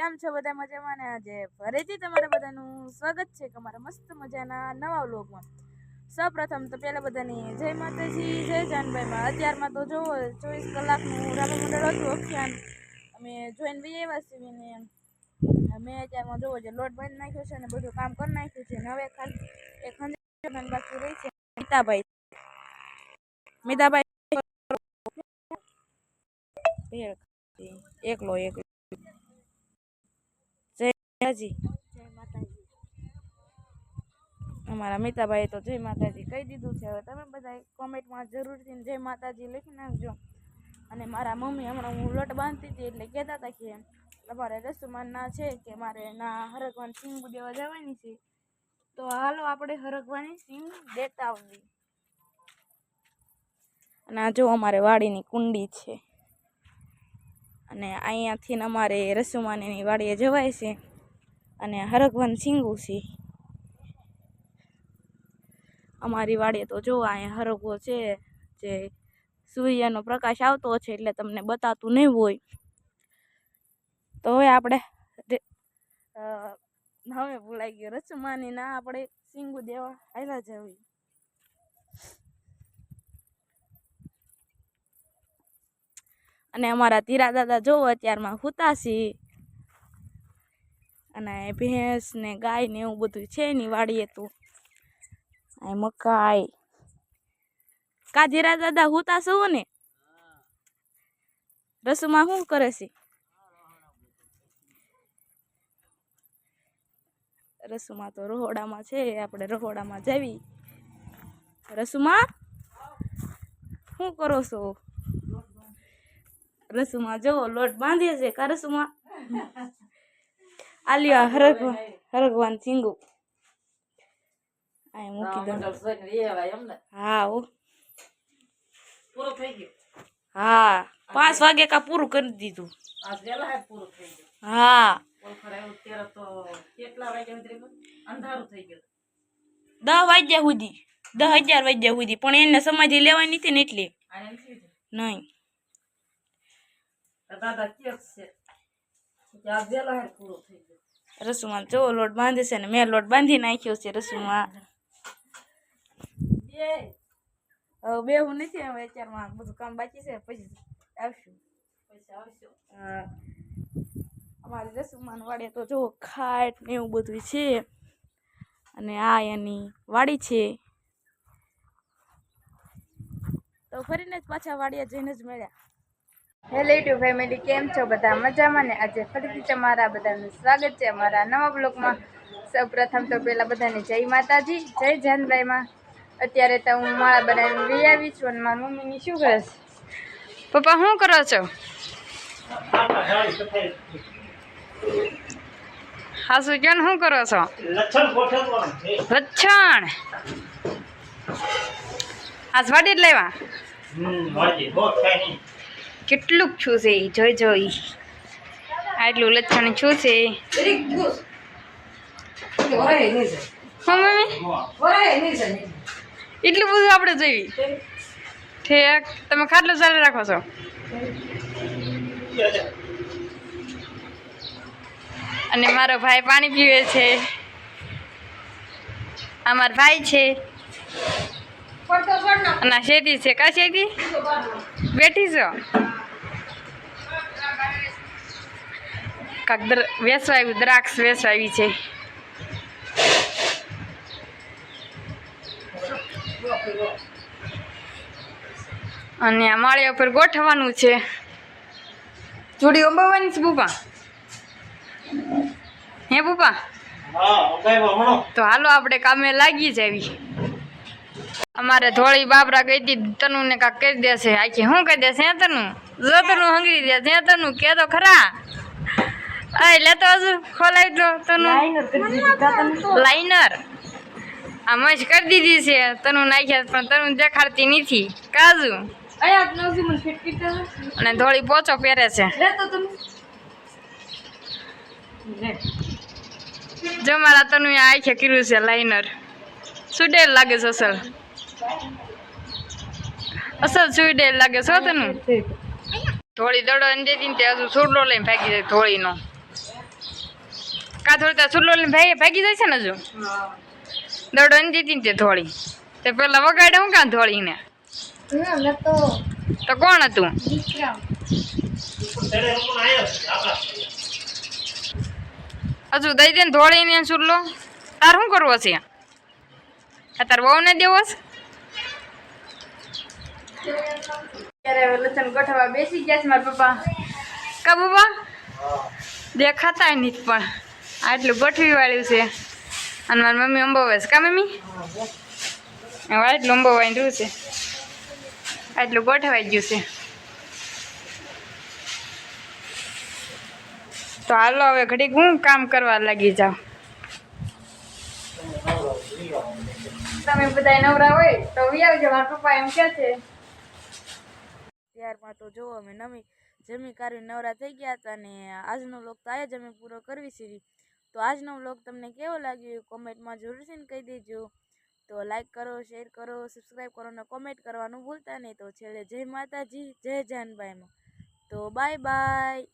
કેમ છો બધા મજામાં? ને આજે ફરીથી તમારા બધાનું સ્વાગત છે અમારા મસ્ત મજાના નવા વ્લોગમાં. સૌપ્રથમ તો પહેલાં બધાની જય માતાજી, જય જાનભાઈમાં અત્યારમાં તો જોવો ચોવીસ કલાકનું રામા મંડળ હતું અખ્યાન અમે જોઈન બી આવ્યા છીએ મેં અત્યારમાં જોવો જે લોટ બંધ નાખ્યો છે ને બધું કામ કરી નાખ્યું છે હવે ખાલી એક હંજાર બાકી રહી છે. મિતાભાઈ. મિતાભાઈ. એકલો એકલો માતાજી. અમારા મિતાભાઈ તો જય માતાજી કહી દીધું છે. હવે તમે બધા કોમેન્ટમાં જરૂરથી જય માતાજી લખી નાખજો. અને મારા મમ્મી હમણાં હું લોટ બાંધતી હતી એટલે કહેતા હતા કે તમારે રસુમાનના છે કે મારે ના હરકવાન સિંગ દેવા જવાની છે. તો હાલો આપણે હરગવાની સિંગ દેતા આવીએ. અને આ જો અમારે વાડીની કુંડી છે. અને અહીંયાથી ને અમારે રસુમાનીની વાડીએ જવાય છે. અને હરગવન સિંગું છે. અમારી વાડીએ તો જો અહીંયા હરગવો છે, જે સૂર્યનો પ્રકાશ આવતો છે એટલે તમને બતાતું નહીં હોય. તો હવે આપણે હવે ભૂલાઈ ગયો રચમાની ના આપણે સિંગુ દેવા આવ્યા જવી અને અમારા તીરા દાદા જોવો અત્યારમાં હુતાસી અને ભેંસ ને ગાય ને એવું બધું છે એની વાડીએ તો. આ મકાઈ. કાજીરા દાદા હુતા છો ને? રસુમાં શું કરે છે? રસુમાં તો રહોડામાં છે, આપણે રહોડામાં જવી. રસુમાં? શું કરો છો? રસુમાં જવો લોટ બાંધીએ છે કા રસુમાં? આલ્યો હરગ હરગવા હરગવાન સિંગુ આ મૂકી દઉં હા હો પૂરું થઈ ગયું હા પાંચ વાગે કા પૂરું કરી દીધું હે દસ વાગ્યા સુધી દસ અગિયાર વાગ્યા સુધી પણ એને સમાધિ લેવાની હતી ને એટલે નહીં દાદા કેક છે રસુમાં જો લોટ બાંધે છે ને મેં લોટ બાંધી નાખ્યો છે રસુમાં બે હું નથી હવે અત્યારમાં બધું કામ બાકી છે પછી આવશું. અમારે રસુમાન વાડીએ તો જો ખાટ ને એવું બધું છે. અને આ એની વાડી છે. તો ફરીને જ પાછા વાડિયા જઈને જ મળ્યા. હેલો યુટ્યુબ ફેમિલી કેમ છો? બધા મજામાં ને આજે ફરીથી તમારા બધાનું સ્વાગત છે અમારા નવા બ્લોગમાં. સૌ પ્રથમ તો પહેલાં બધાને જય માતાજી જય જાનભાઈમાં અત્યારે તો હું માળા બનાવીને લઈ આવી છું અને મારી મમ્મીની શું કરે છે? પપ્પા શું કરો છો? હાસુ કેમ શું કરો છે? લચ્છણ આજ વાડી જ લેવા? કેટલુંક છું જોઈ જોઈ. આટલું લચ્છણ છું છે. હા મમ્મી? એટલું. બધું આપણે જોઈ ઠેક. તમે ખાટલું ચાલે રાખો છો. અને મારો ભાઈ પાણી પીવે છે. આ મારો ભાઈ છે. અને શેતી છે. કા શેતી બેઠી છો? કાંક વેસવાયું દ્રાક્ષ વેસવાવી છે. અને આ માળિયા ઉપર ગોઠવવાનું છે. જોડી અંબાવાની છે બુપા હે બુપા તો હાલો આપણે કામે લાગી જવી. અમારે ધોળી બાબરા ગઈ હતી તનુ ને કાંક કરી દેશે. આખી શું કરી દેશે હે તનુ? જો તનુ હંગરી દે હે તનુ કે તો ખરા. આ લેતો હજુ ખોલાવી દો તનુ. લાઇનર આ મજ કરી દીધી છે તનુ નાખ્યા પણ તનુ દેખાડતી નથી. કાજુ? અને ધોળી પોચો પહેરે છે. જો મારા તનુ આખે કર્યું છે લાઈનર સુડેલ લાગે છે અસલ? અસલ સુડેલ લાગે છે તનુ? થોડી દડો અંદે તે હજુ સુરડો લઈને ભાગી જાય થોડીનો કા થોડી તો ચૂલો લઈને ભાગી ભાગી જાય છે ને હજુ? દોડો ને જીતી તે થોડી તે પેલા વગાડે હું કાં થોડીને તો કોણ હતું? હજુ દઈ દે ને ધોળીને ચૂલો તાર શું કરવો છે? આ તાર વહુ ને દેવો છે? ત્યારે બેસી ગયા છે મારા પપ્પા. કા પપ્પા? દેખાતા નહીં પણ. આટલું ગોઠવી વાળ્યું છે. અને મારી મમ્મી અંબાવે છે. કા મમ્મી? હવે આટલું અંબાવાઈ રહ્યું છે. આટલું ગોઠવાઈ ગયું છે. તો હાલો હવે ઘડીક હું કામ કરવા લાગી જાઉં. તમે બધા નવરા હોય તો આવજો. મારા પપ્પા એમ કહે છે. ત્યારમાં તો જો અમે નમી જમી કાઢી નવરા થઈ ગયા હતા અને આજનો લોક તો આ જ અમે પૂરો કરવી છે તો આજનો વ્લોગ તમને કેવો લાગ્યો કોમેન્ટમાં જરૂરથી કહી દેજો. તો લાઈક કરો શેર કરો સબસ્ક્રાઈબ કરો અને કોમેન્ટ કરવાનું ભૂલતા નહીં. તો છેલ્લે જય માતાજી, જય જાનભાઈમાં તો બાય બાય